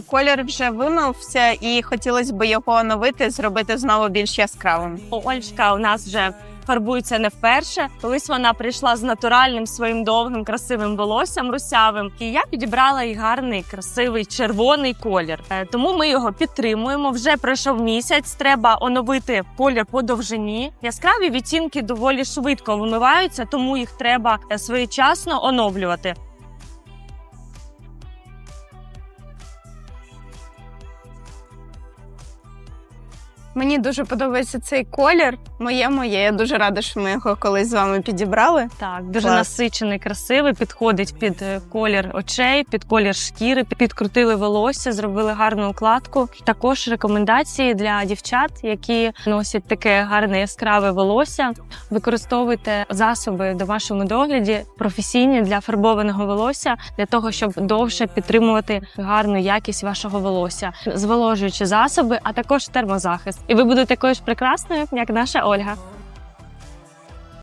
Колір вже вимився, і хотілося б його оновити, зробити знову більш яскравим. Ольшка у нас вже фарбується не вперше. Колись вона прийшла з натуральним своїм довгим красивим волоссям русявим. І я підібрала їй гарний, красивий червоний колір. Е, Тому ми його підтримуємо. Вже пройшов місяць. Треба оновити колір по довжині. Яскраві відтінки доволі швидко вимиваються, тому їх треба е, своєчасно оновлювати. Мені дуже подобається цей колір. Моє моє. Я дуже рада, що ми його колись з вами підібрали. Так, дуже Клас. насичений, красивий, підходить під е, колір очей, під колір шкіри, підкрутили волосся, зробили гарну укладку. Також рекомендації для дівчат, які носять таке гарне яскраве волосся. Використовуйте засоби в домашньому догляді професійні для фарбованого волосся, для того, щоб довше підтримувати гарну якість вашого волосся, зволожуючи засоби, а також термозахист. І ви будете такою ж прекрасною, як наша Ольга.